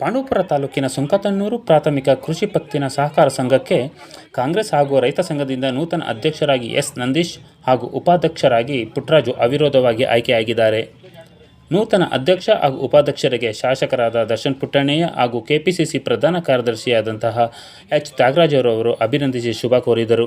ಪಾಂಡವಪುರ ತಾಲೂಕಿನ ಸುಂಕತನ್ನೂರು ಪ್ರಾಥಮಿಕ ಕೃಷಿ ಪತ್ತಿನ ಸಹಕಾರ ಸಂಘಕ್ಕೆ ಕಾಂಗ್ರೆಸ್ ಹಾಗೂ ರೈತ ಸಂಘದಿಂದ ನೂತನ ಅಧ್ಯಕ್ಷರಾಗಿ ಎಸ್ ನಂದೀಶ್ ಹಾಗೂ ಉಪಾಧ್ಯಕ್ಷರಾಗಿ ಪುಟ್ರಾಜು ಅವಿರೋಧವಾಗಿ ಆಯ್ಕೆಯಾಗಿದ್ದಾರೆ. ನೂತನ ಅಧ್ಯಕ್ಷ ಹಾಗೂ ಉಪಾಧ್ಯಕ್ಷರಿಗೆ ಶಾಸಕರಾದ ದರ್ಶನ್ ಪುಟ್ಟಣ್ಣಯ್ಯ ಹಾಗೂ ಕೆಪಿಸಿಸಿ ಪ್ರಧಾನ ಕಾರ್ಯದರ್ಶಿಯಾದಂತಹ ಎಚ್ ತ್ಯಾಗರಾಜ್ ಅವರು ಅಭಿನಂದಿಸಿ ಶುಭ ಕೋರಿದರು.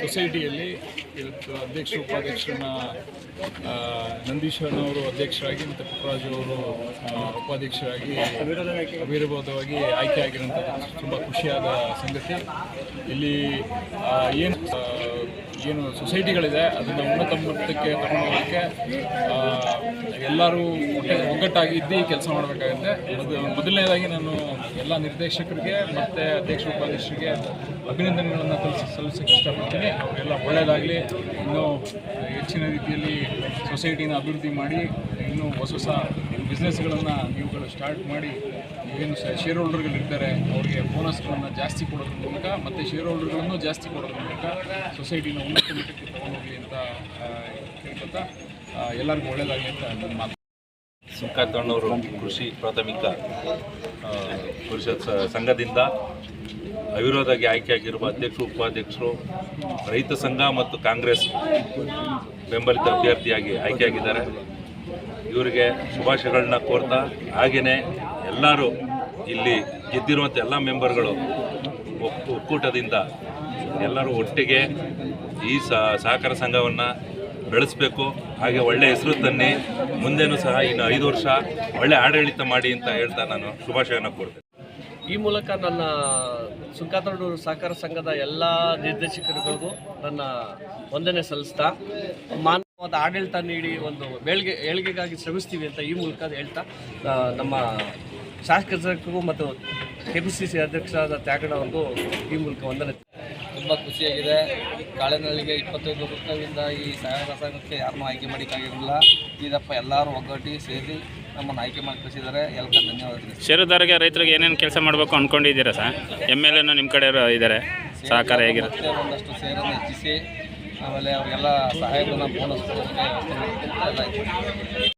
ಸೊಸೈಟಿಯಲ್ಲಿ ಇವತ್ತು ಅಧ್ಯಕ್ಷ ಉಪಾಧ್ಯಕ್ಷರನ್ನ ನಂದೀಶ್ವರನವರು ನಂದೀಶ್ ಅಧ್ಯಕ್ಷರಾಗಿ ಮತ್ತು ಪುಟ್ಟರಾಜು ಅವರು ಉಪಾಧ್ಯಕ್ಷರಾಗಿ ಅವಿರೋಧವಾಗಿ ಆಯ್ಕೆ ಆಗಿರೋಂಥದ್ದು ತುಂಬ ಖುಷಿಯಾದ ಸಂಗತಿ. ಇಲ್ಲಿ ಏನು ಏನು ಸೊಸೈಟಿಗಳಿದೆ ಅದನ್ನು ಉನ್ನತ ಮಟ್ಟಕ್ಕೆ ಆ, ಎಲ್ಲರೂ ಒಟ್ಟೆ ಒಗ್ಗಟ್ಟಾಗಿ ಇದ್ದು ಕೆಲಸ ಮಾಡಬೇಕಾಗುತ್ತೆ. ಮೊದ ಮೊದಲನೇದಾಗಿ ನಾನು ಎಲ್ಲ ನಿರ್ದೇಶಕರಿಗೆ ಮತ್ತು ಅಧ್ಯಕ್ಷ ಉಪಾಧ್ಯಕ್ಷರಿಗೆ ಅಭಿನಂದನೆಗಳನ್ನು ಸಲ್ಲಿಸಕ್ಕೆ ಇಷ್ಟಪಡ್ತೀನಿ. ಅವರೆಲ್ಲ ಒಳ್ಳೆಯದಾಗಲಿ ಇನ್ನೂ ಹೆಚ್ಚಿನ ರೀತಿಯಲ್ಲಿ ಸೊಸೈಟಿನ ಅಭಿವೃದ್ಧಿ ಮಾಡಿ, ಇನ್ನೂ ಹೊಸ ಹೊಸ ಬಿಸ್ನೆಸ್ಗಳನ್ನು ನೀವುಗಳು ಸ್ಟಾರ್ಟ್ ಮಾಡಿ ಏನು ಶೇರ್ ಹೋಲ್ಡರ್ಗಳಿರ್ತಾರೆ ಅವರಿಗೆ ಬೋನಸ್ಗಳನ್ನು ಜಾಸ್ತಿ ಕೊಡೋದ್ರ ಮೂಲಕ ಮತ್ತು ಶೇರ್ ಹೋಲ್ಡರ್ಗಳನ್ನು ಜಾಸ್ತಿ ಕೊಡೋದ್ರ ಮೂಲಕ ಸೊಸೈಟಿನ ಉನ್ನತ ಮಟ್ಟಕ್ಕೆ ತಗೊಂಡೋಗಲಿ ಅಂತ ಕೇಳ್ಕೊತಾ ಎಲ್ಲರಿಗೂ ಒಳ್ಳೆಯದಾಗಲಿ ಅಂತ ನನ್ನ ಮಾತು. ಸುಂಕಾತಣ್ಣವರು ಕೃಷಿ ಪ್ರಾಥಮಿಕ ಪರಿಷತ್ ಸಂಘದಿಂದ ಅವಿರೋಧವಾಗಿ ಆಯ್ಕೆಯಾಗಿರುವ ಅಧ್ಯಕ್ಷರು, ಉಪಾಧ್ಯಕ್ಷರು, ರೈತ ಸಂಘ ಮತ್ತು ಕಾಂಗ್ರೆಸ್ ಬೆಂಬಲಿತ ಅಭ್ಯರ್ಥಿಯಾಗಿ ಆಯ್ಕೆಯಾಗಿದ್ದಾರೆ. ಇವರಿಗೆ ಶುಭಾಶಯಗಳನ್ನ ಕೋರ್ತಾ ಹಾಗೆಯೇ ಎಲ್ಲರೂ ಇಲ್ಲಿ ಗೆದ್ದಿರುವಂಥ ಎಲ್ಲ ಮೆಂಬರ್ಗಳು ಒಕ್- ಒಕ್ಕೂಟದಿಂದ ಎಲ್ಲರೂ ಒಟ್ಟಿಗೆ ಈ ಸಹಕಾರ ಸಂಘವನ್ನು ಬೆಳೆಸಬೇಕು. ಹಾಗೆ ಒಳ್ಳೆ ಹೆಸರು ತನ್ನಿ, ಮುಂದೆನೂ ಸಹ ಇನ್ನು ಐದು ವರ್ಷ ಒಳ್ಳೆ ಆಡಳಿತ ಮಾಡಿ ಅಂತ ಹೇಳ್ತಾ ನಾನು ಶುಭಾಶಯನ ಕೊಡ್ತೇನೆ ಈ ಮೂಲಕ ನನ್ನ ಸುಂಕಾತರಡೂರು ಸಹಕಾರ ಸಂಘದ ಎಲ್ಲ ನಿರ್ದೇಶಕರಿಗೂ ನನ್ನ ವಂದನೆ ಸಲ್ಲಿಸ್ತಾ ಮಾನವಾದ ಆಡಳಿತ ನೀಡಿ ಒಂದು ಬೆಳಗ್ಗೆ ಏಳಿಗೆಗಾಗಿ ಶ್ರಮಿಸ್ತೀವಿ ಅಂತ ಈ ಮೂಲಕ ಹೇಳ್ತಾ ನಮ್ಮ ಶಾಸಕರಿಗೂ ಮತ್ತು ಕೆ ಪಿ ಸಿ ಸಿ ಅಧ್ಯಕ್ಷರಾದ ತ್ಯಾಗಣ್ಣವ್ರಿಗೂ ಈ ಮೂಲಕ ವಂದನೆ. ತುಂಬ ಖುಷಿಯಾಗಿದೆ. ಕಾಳೆನಳ್ಳಿಗೆ ಇಪ್ಪತ್ತೈದು ವರ್ಷದಿಂದ ಈ ಸಹಕಾರ ಸಂಘಕ್ಕೆ ಯಾರನ್ನೂ ಆಯ್ಕೆ ಮಾಡಿಕ್ಕಾಗಿರಲಿಲ್ಲ ಇದಪ್ಪ ಎಲ್ಲರೂ ಒಗ್ಗಟ್ಟಿ ಸೇರಿ ನಮ್ಮನ್ನು ಆಯ್ಕೆ ಮಾಡಿ ಕಳಿಸಿದ್ದಾರೆ. ಎಲ್ಲರಿಗೂ ಧನ್ಯವಾದಗಳು. ಷೇರುದಾರರಿಗೆ ರೈತರಿಗೆ ಏನೇನು ಕೆಲಸ ಮಾಡಬೇಕು ಅಂದ್ಕೊಂಡಿದ್ದೀರಾ ಸರ್? ಎಂ ಎಲ್ ಎನ ನಿಮ್ಮ ಕಡೆ ಇದ್ದಾರೆ. ಸಹಕಾರ ಹೇಗಿರುತ್ತೆ? ಮತ್ತೆ ಒಂದಷ್ಟು ಸೇರನ್ನು ಹೆಚ್ಚಿಸಿ ಆಮೇಲೆ ಅವರಿಗೆಲ್ಲ ಸಹಾಯವನ್ನು ಬೋನಸ್ ಎಲ್ಲ ಇದೆ